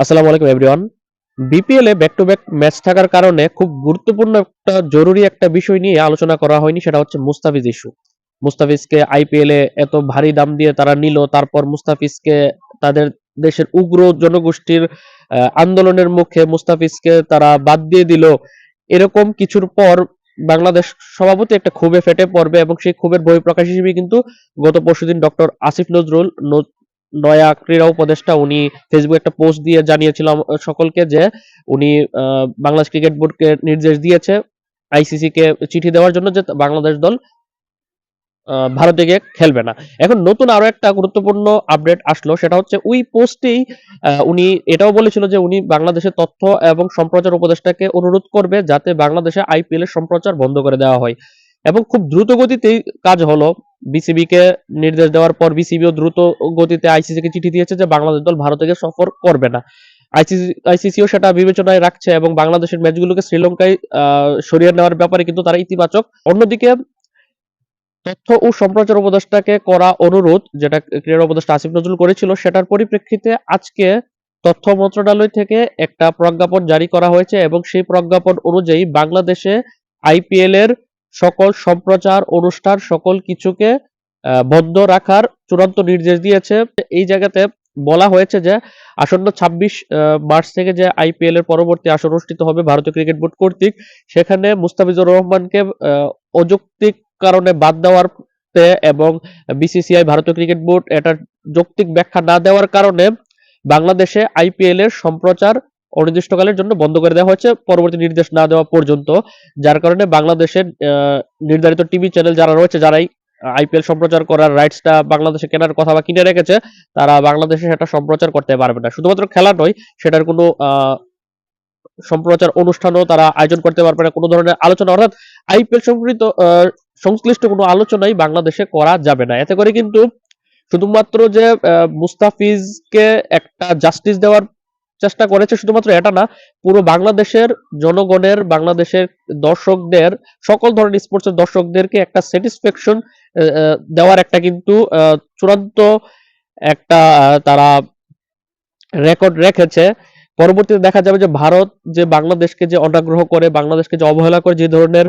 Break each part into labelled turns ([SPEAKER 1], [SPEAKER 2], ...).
[SPEAKER 1] আসসালামু আলাইকুম everyone BPL এ ব্যাক টু ব্যাক ম্যাচ থাকার কারণে খুব গুরুত্বপূর্ণ একটা জরুরি একটা বিষয় নিয়ে আলোচনা করা হয়নি, সেটা হচ্ছে মুস্তাফিজ ইস্যু মুস্তাফিজকে আইপিএল এ এত ভারী দাম দিয়ে তারা নিল, তারপর মুস্তাফিজকে তাদের দেশের উগ্র জনগোষ্ঠীর আন্দোলনের মুখে মুস্তাফিজকে তারা বাদ দিয়ে দিল। এরকম কিছুর পর বাংলাদেশ সভাপতি একটা ক্ষোভে ফেটে পড়বে এবং সেই ক্ষোভের বহিঃপ্রকাশ হিসেবে কিন্তু গত পরশুদিন ডক্টর আসিফ নজরুল নয়া ক্রীড়া উপদেষ্টা উনি ফেসবুকে একটা পোস্ট দিয়ে জানিয়েছিলাম সকলকে যে উনি বাংলাদেশ ক্রিকেট বোর্ডকে নির্দেশ দিয়েছে আইসিসি কে চিঠি দেওয়ার জন্য যে বাংলাদেশ দল ভারতে গিয়ে খেলবে না। এখন নতুন আরও একটা গুরুত্বপূর্ণ আপডেট আসলো, সেটা হচ্ছে ওই পোস্টেই উনি এটাও বলেছিল যে উনি বাংলাদেশের তথ্য এবং সম্প্রচার উপদেষ্টাকে অনুরোধ করবে যাতে বাংলাদেশে আইপিএল এর সম্প্রচার বন্ধ করে দেওয়া হয়। এবং খুব দ্রুত গতিতেই কাজ হলো। বিসিবি কে নির্দেশ দেওয়ার পর বিসিবিও দ্রুত গতিতে আইসিসি কে চিঠি দিয়েছে যে বাংলাদেশ দল ভারতে গিয়ে সফর করবে না। আইসিসি আইসিসিও সেটা বিবেচনায় রাখছে এবং বাংলাদেশের ম্যাচগুলোকে শ্রীলঙ্কায় সরিয়ে নেওয়ার ব্যাপারে কিন্তু তারা ইতিবাচক। অন্যদিকে তথ্য ও সম্প্রচার উপদেষ্টাকে করা অনুরোধ, যেটা ক্রীড়া উপদেষ্টা আসিফ নজরুল করেছিল, সেটার পরিপ্রেক্ষিতে আজকে তথ্য মন্ত্রণালয় থেকে একটা প্রজ্ঞাপন জারি করা হয়েছে এবং সেই প্রজ্ঞাপন অনুযায়ী বাংলাদেশে আইপিএল এর সকল সম্প্রচার, অনুষ্ঠান, সকল কিছুকে বন্ধ রাখার চূড়ান্ত নির্দেশ দিয়েছে। এই জায়গাতে বলা হয়েছে যে, আসন্ন ছাব্বিশ মার্চ থেকে যে আইপিএল এর পরবর্তী আসর অনুষ্ঠিত হবে ভারতীয় ক্রিকেট বোর্ড কর্তৃক, সেখানে মুস্তাফিজুর রহমানকে অযৌক্তিক কারণে বাদ দেওয়ার এবং বিসিসিআই ভারতীয় ক্রিকেট বোর্ড এটার যৌক্তিক ব্যাখ্যা না দেওয়ার কারণে বাংলাদেশে আইপিএল এর সম্প্রচার অনির্দিষ্টকালের জন্য বন্ধ করে দেওয়া হয়েছে। পরবর্তী নির্দেশ না দেওয়া পর্যন্ত। যার কারণে বাংলাদেশের নির্ধারিত টিভি চ্যানেল যারা রয়েছে যারাই আইপিএল সম্প্রচার করার রাইটসটা বাংলাদেশে কেনার কথা বা কিনে রেখেছে তারা বাংলাদেশে সেটা সম্প্রচার করতে পারবে না। শুধুমাত্র খেলা নয় সেটার কোনো সম্প্রচার অনুষ্ঠানও তারা আয়োজন করতে পারবে না। কোনো ধরনের আলোচনা অর্থাৎ আইপিএল আহ, সংশ্লিষ্ট কোনো আলোচনাই বাংলাদেশে করা যাবে না। এতে করে কিন্তু শুধুমাত্র যে মুস্তাফিজকে একটা জাস্টিস দেওয়ার চেষ্টা করেছে শুধুমাত্র এটা না, পুরো বাংলাদেশের জনগণের, বাংলাদেশের দর্শকদের, সকল ধরনের স্পোর্টসের দর্শকদেরকে একটা স্যাটিসফ্যাকশন দেওয়ার একটা কিন্তু চূড়ান্ত একটা তারা রেকর্ড রেখেছে। পরবর্তীতে দেখা যাবে যে ভারত যে বাংলাদেশকে যে অনাগ্রহ করে, বাংলাদেশকে যে অবহেলা করে, যে ধরনের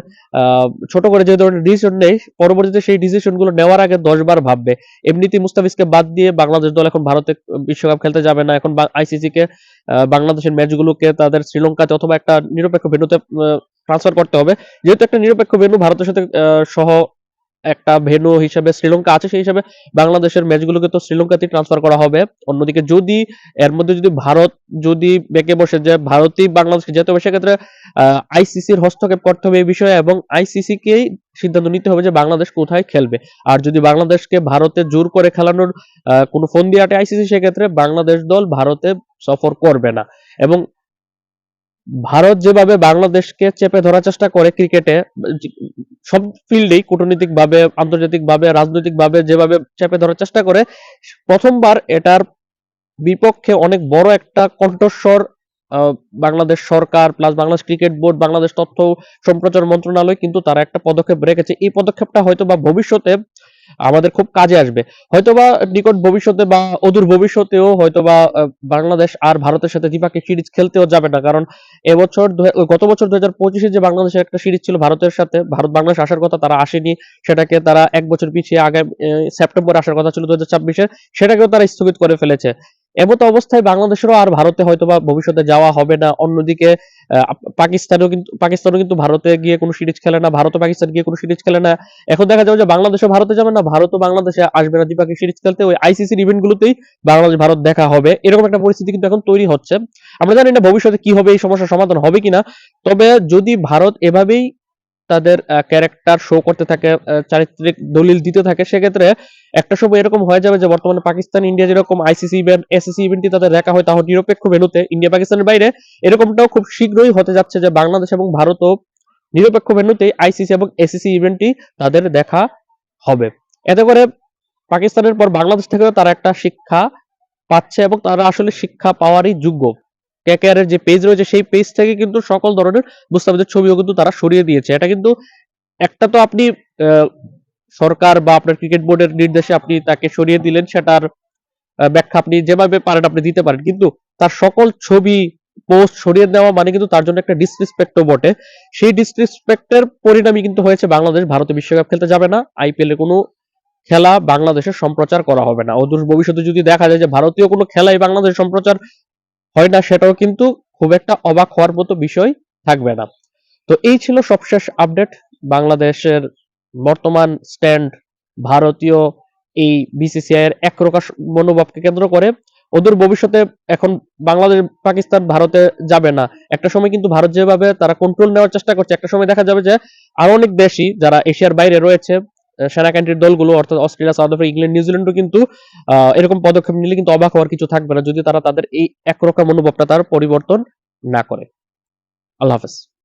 [SPEAKER 1] ছোট করে যে ধরনের ডিসিশন নেই পরবর্তীতে সেই ডিসিশনগুলো নেওয়ার আগে দশ বার ভাববে। এমনিতে মুস্তাফিজকে বাদ দিয়ে বাংলাদেশ দল এখন ভারতে বিশ্বকাপ খেলতে যাবে না। এখন আইসিসি কে বাংলাদেশের ম্যাচগুলোকে তাদের শ্রীলঙ্কাতে অথবা একটা নিরপেক্ষ ভেন্যুতে ট্রান্সফার করতে হবে। যেহেতু একটা নিরপেক্ষ ভেন্যু ভারতের সাথে সহ একটা ভেন্যু হিসেবে শ্রীলঙ্কা আছে, সেই হিসাবে বাংলাদেশের ম্যাচগুলোকে তো শ্রীলঙ্কাতেই ট্রান্সফার করা হবে। অন্যদিকে যদি, এর মধ্যে যদি ভারত যদি বেঁকে বসে যে ভারতই বাংলাদেশকে যেতে হবে সেক্ষেত্রে আইসিসির হস্তক্ষেপ করতে হবে এই বিষয়ে এবং আইসিসি কেই সিদ্ধান্ত নিতে হবে যে বাংলাদেশ কোথায় খেলবে। আর যদি বাংলাদেশকে ভারতে জোর করে খেলানোর কোনো ফোন দিয়ে আটে আইসিসি, সেক্ষেত্রে বাংলাদেশ দল ভারতে সফর করবে না। এবং ভারত যেভাবে বাংলাদেশকে চেপে ধরার চেষ্টা করে ক্রিকেটে, সব ফিল্ডেই কূটনৈতিক ভাবে আন্তর্জাতিক ভাবে রাজনৈতিক ভাবে যেভাবে চেপে ধরার চেষ্টা করে, প্রথমবার এটার বিপক্ষে অনেক বড় একটা কণ্ঠস্বর বাংলাদেশ সরকার plus Bangladesh cricket board, Bangladesh তথ্য সম্প্রচার মন্ত্রণালয় কিন্তু তারা একটা পদক্ষেপ রেখেছে। এই পদক্ষেপটা হয়তো বা ভবিষ্যতে আমাদের খুব কাজে আসবে। হয়তোবা নিকট ভবিষ্যতে বা অদূর ভবিষ্যতেও হয়তোবা বাংলাদেশ আর ভারতের সাথে দ্বিপাক্ষিক সিরিজ খেলতেও যাবে না। কারণ এবছর গত বছর দু হাজার পঁচিশে যে বাংলাদেশের একটা সিরিজ ছিল ভারতের সাথে, ভারত বাংলাদেশ আসার কথা তারা আসেনি, সেটাকে তারা এক বছর পিছিয়ে আগামী সেপ্টেম্বর আসার কথা ছিল দু হাজার ছাব্বিশে, সেটাকেও তারা স্থগিত করে ফেলেছে। এমতো অবস্থায় বাংলাদেশেরও আর ভারতে হয়তো বা ভবিষ্যতে যাওয়া হবে না। অন্যদিকে পাকিস্তানও কিন্তু পাকিস্তানও কিন্তু ভারতে গিয়ে কোনো সিরিজ খেলে না ভারতও পাকিস্তান গিয়ে কোনো সিরিজ খেলে না। এখন দেখা যাবে যে বাংলাদেশও ভারতে যাবে না ভারতও বাংলাদেশে আসবে না দ্বিপাক্ষিক সিরিজ খেলতে। ওই আইসিসির ইভেন্ট গুলোতেই বাংলাদেশ, ভারত দেখা হবে। এরকম একটা পরিস্থিতি কিন্তু এখন তৈরি হচ্ছে। আমরা জানি না ভবিষ্যতে কি হবে, এই সমস্যার সমাধান হবে কিনা। তবে যদি ভারত এভাবেই তাদের ক্যারেক্টার শো করতে থাকে চারিত্রিক দলিল দিতে থাকে, সেক্ষেত্রে একটা সময় এরকম হয়ে যাবে যে বর্তমানে পাকিস্তান, ইন্ডিয়া যেরকম আইসিসি ইভেন্ট এসএসসি ইভেন্টটি তাদের দেখা হয় তাহলে নিরপেক্ষ ভেনুতে ইন্ডিয়া, পাকিস্তানের বাইরে এরকমটাও খুব শীঘ্রই হতে যাচ্ছে যে বাংলাদেশ এবং ভারতও নিরপেক্ষ ভেন্যুতে আইসিসি এবং এসিসি ইভেন্টটি তাদের দেখা হবে। এতে করে পাকিস্তানের পর বাংলাদেশ থেকেও তারা একটা শিক্ষা পাচ্ছে এবং তারা আসলে শিক্ষা পাওয়ারই যোগ্য। কেকেআর যে পেজ রয়েছে, সেই পেজ থেকে কিন্তু সকল ধরনের মুস্তাফিজের ছবিও কিন্তু তারা সরিয়ে দিয়েছে। এটা কিন্তু একটা তো আপনি সরকার বা আপনার ক্রিকেট বোর্ডের নির্দেশে আপনি তাকে সরিয়ে দিলেন, সেটার ব্যাখ্যা আপনি যেভাবে পারেন আপনি দিতে পারেন। কিন্তু তার সকল ছবি পোস্ট সরিয়ে দেওয়া মানে কিন্তু তার জন্য একটা ডিসরেসপেক্টও বটে। সেই ডিসরেসপেক্টের পরিণামই কিন্তু হয়েছে বাংলাদেশ ভারতে বিশ্বকাপ খেলতে যাবে না আইপিএল কোনো খেলা বাংলাদেশে সম্প্রচার করা হবে না। অদূর ভবিষ্যতে যদি দেখা যায় যে ভারতীয় কোনো খেলাই বাংলাদেশে সম্প্রচার হয় না সেটাও কিন্তু খুব একটা অবাক হওয়ার মতো বিষয় থাকবে না। তো এই ছিল সবশেষ আপডেট বাংলাদেশের বর্তমান স্ট্যান্ড ভারতীয় এই বিসিসিআই এর একরোখা মনোভাবকে কেন্দ্র করে। ওদের ভবিষ্যতে এখন বাংলাদেশ, পাকিস্তান, ভারতে যাবে না। একটা সময় কিন্তু ভারত যেভাবে তারা কন্ট্রোল নেওয়ার চেষ্টা করছে, একটা সময় দেখা যাবে যে আরও অনেক দেশই যারা এশিয়ার বাইরে রয়েছে সেনা কান্ট্রির দলগুলো, অর্থাৎ অস্ট্রেলিয়া, সাউথ আফ্রিকা, ইংল্যান্ড, নিউজিল্যান্ডও কিন্তু এরকম পদক্ষেপ নিলে কিন্তু অবাক হওয়ার কিছু থাকবে না যদি তারা তাদের এই একরকম মনোভাবটা তার পরিবর্তন না করে। আল্লাহ হাফেজ।